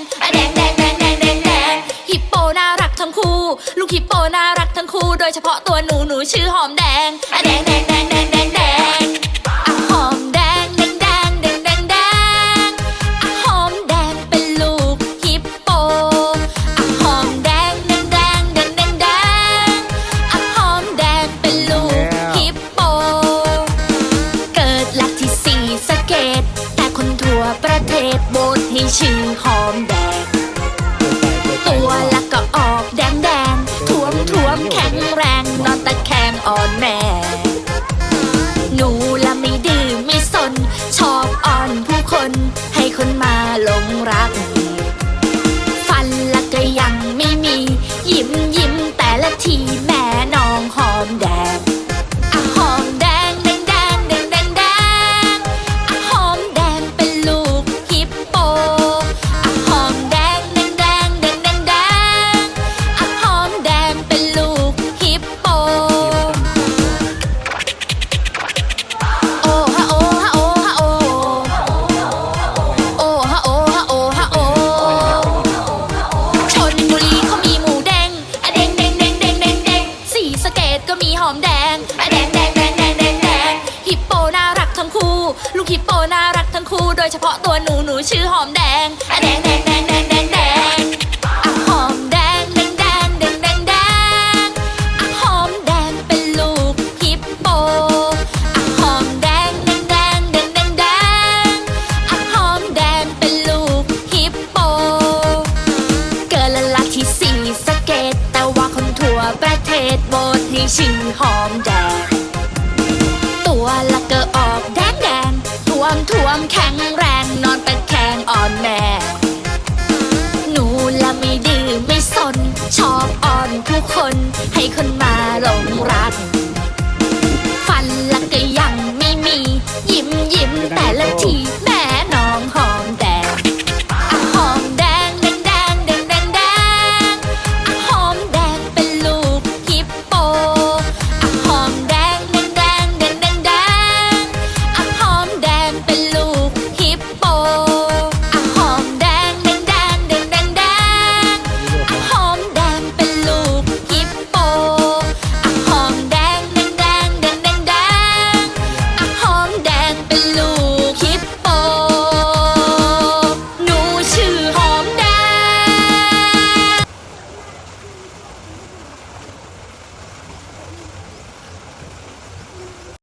ก็มีหอแดงแดงแดงแดงแดงแดงแดงฮิปโปน่ารักทั้งคู่ ลูกฮิปโปน่ารักทั้งคู่ โดยเฉพาะตัวหนูหนูชื่อหอมแดงอะแดงแดงแดง ชื่อหอมแดง ตัวละก็ออกแดงแดงท่วมท่วมแข็งแรง นอนตะแคงอ่อนแม่ มีหอมแดงอะแดงแดงแดงแดงแดงแดงฮิปโปน่ารักทั้งคู่ ลูกฮิปโปน่ารักทั้งคู่ โดยเฉพาะตัวหนูหนูชื่อหอมแดงอะแดงแดงแดงแดงแดงแดง ดโบสให้ชื่อหอมแดง ตัวละเกอออกแดงแดงท่วมท่วมแข็งแรงนอนเป็นแข็งอ่อนแม่หนูละไม่ดื้อไม่สน ชอบอ่อนผู้คนให้คน